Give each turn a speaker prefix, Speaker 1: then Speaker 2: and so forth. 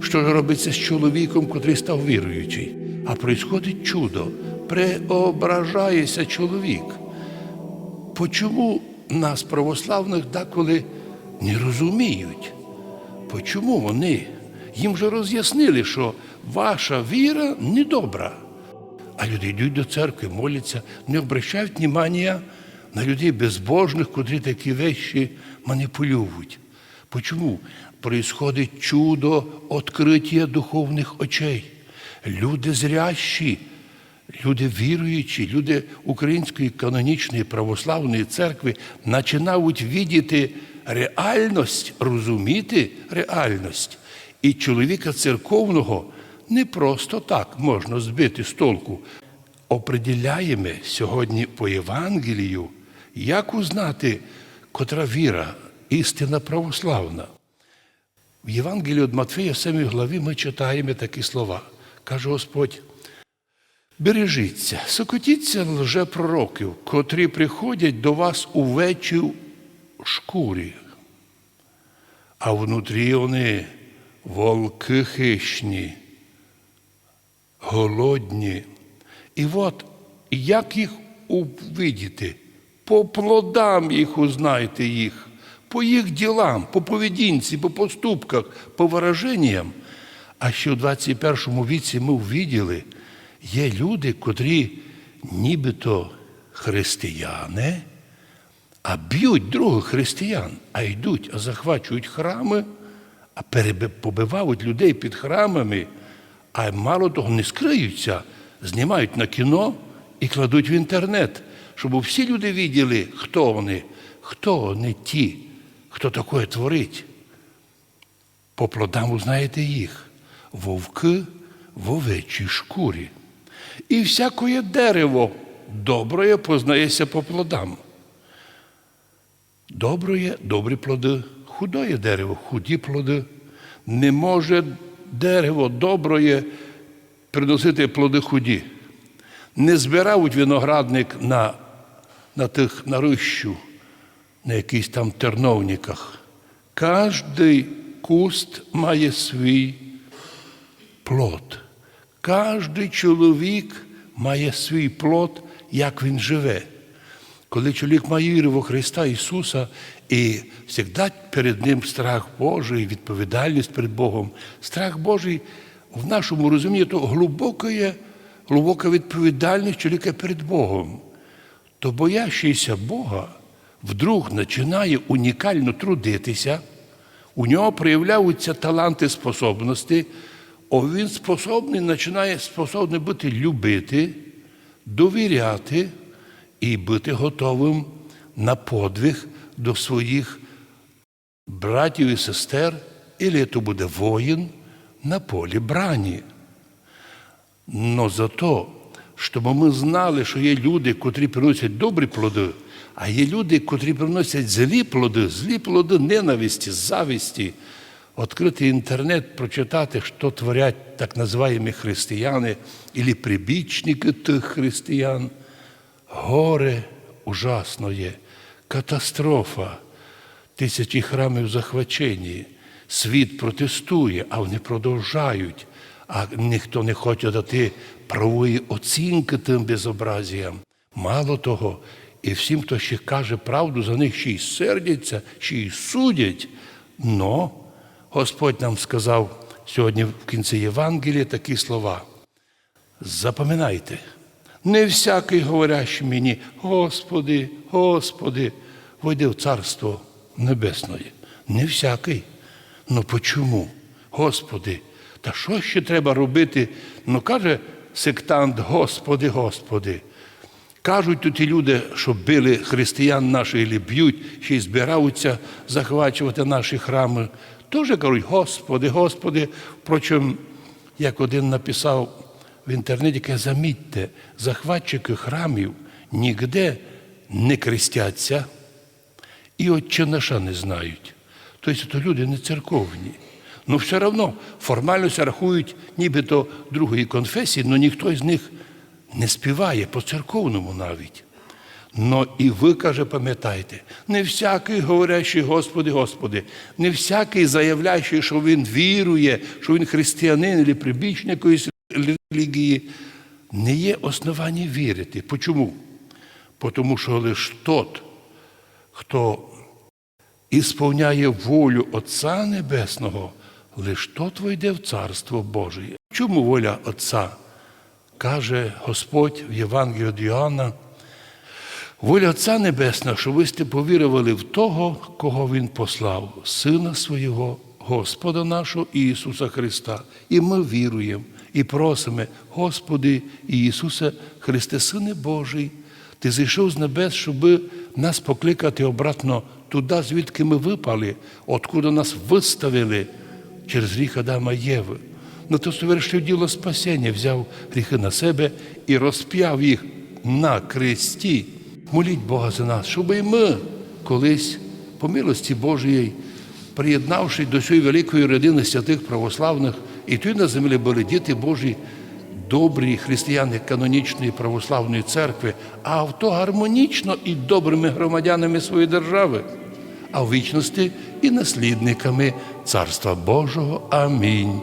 Speaker 1: Що ж робиться з чоловіком, котрий став віруючий? А происходить чудо. Преображається чоловік. Почому нас, православних, деколи не розуміють? Почому вони? Їм вже роз'яснили, що ваша віра недобра. А люди йдуть до церкви, моляться, не обращають внимання на людей безбожних, котрі такі вещі маніпулюють. Почому? Происходить чудо відкриття духовних очей. Люди зрящі, люди віруючі, люди Української канонічної православної церкви починають видіти реальність, розуміти реальність. І чоловіка церковного не просто так можна збити з толку. Определяємо сьогодні по Євангелію, як узнати, котра віра, істина православна. В Євангелії від Матфея, 7 главі, ми читаємо такі слова. Каже Господь: бережіться, сокотіться лжепророків, котрі приходять до вас у вечі шкурі, а внутрі вони волки хищні, голодні. І от як їх увидіти? По плодам їх узнайте їх, по їх ділам, по поведінці, по поступках, по вираженням. А ще в 21 віці ми увиділи, є люди, котрі нібито християни, а б'ють других християн, а йдуть, а захвачують храми, а побивають людей під храмами, а мало того, не скриються, знімають на кіно і кладуть в інтернет, щоб всі люди виділи, хто вони, хто вони ті, хто таке творить. По плодам узнаєте їх, вовки в овечій шкурі. І всякое дерево добре познається по плодам. Добре, добрі плоди, худоє дерево, худі плоди. Не може дерево добре приносити плоди худі. Не збирають виноградник на, на тих на рищу, на якихось там терновниках. Кожний куст має свій плод. Кожний чоловік має свій плод, як він живе. Коли чоловік має віру во Христа Ісуса і завжди перед Ним страх Божий, відповідальність перед Богом, страх Божий в нашому розумінні то глибока, глибока відповідальність чоловіка перед Богом. То боящийся Бога вдруг починає унікально трудитися, у нього проявляються таланти, способності, а він способний починає способний бути любити, довіряти і бути готовим на подвиг до своїх братів і сестер, і то буде воїн на полі брані. Но зато, щоб ми знали, що є люди, котрі приносять добрі плоди, а є люди, котрі приносять злі плоди, злі плоди ненависті, зависті. Відкрити інтернет, прочитати, що творять так називаємо християни, або прибічники тих християн. Горе ужасно є, катастрофа, тисячі храмів захвачені. Світ протестує, а вони продовжають, а ніхто не хоче дати правової оцінки тим безобразіям. Мало того, і всім, хто ще каже правду, за них ще й сердяться, ще й судять. Но Господь нам сказав сьогодні в кінці Євангелія такі слова. Запам'ятайте, не всякий говорящий мені, Господи, Господи, войди в Царство Небесне. Не всякий. Ну почому? Господи, та що ще треба робити? Ну каже сектант, Господи, Господи. Кажуть тут люди, що били християн наших, і б'ють, ще й збираються захвачувати наші храми. Теж кажуть, Господи, Господи. Впрочем, як один написав в інтернеті, каже, замітьте, захватчики храмів ніде не крестяться і отче наша не знають. Тобто то люди не церковні. Ну все одно формально рахують нібито другої конфесії, але ніхто з них не співає по церковному навіть. Но і ви, каже, пам'ятайте, не всякий говорящий Господи, Господи, не всякий заявляючий, що він вірує, що він християнин або прибічник якоїсь релігії, не є основання вірити. Почому? Тому що лише тот, хто ісповняє волю Отця Небесного, лиш тот войде в Царство Боже. Чому воля Отця? Каже Господь в Євангелії від Йоанна, воля Отця Небесного, що ви сте повірували в того, кого Він послав, Сина Свого, Господа нашого Ісуса Христа. І ми віруємо і просимо, Господи Ісусе Христе, Сине Божий, Ти зійшов з небес, щоб нас покликати обратно туди, звідки ми випали, откуда нас виставили через гріх Адама Єви. Ну то совершив діло спасіння, взяв гріхи на себе і розп'яв їх на кресті. Моліть Бога за нас, щоб і ми колись, по милості Божої, приєднавшись до цієї великої родини святих православних, і тут на землі були діти Божі, добрі християни канонічної православної церкви, а авто гармонічно і добрими громадянами своєї держави, а в вічності і наслідниками Царства Божого. Амінь.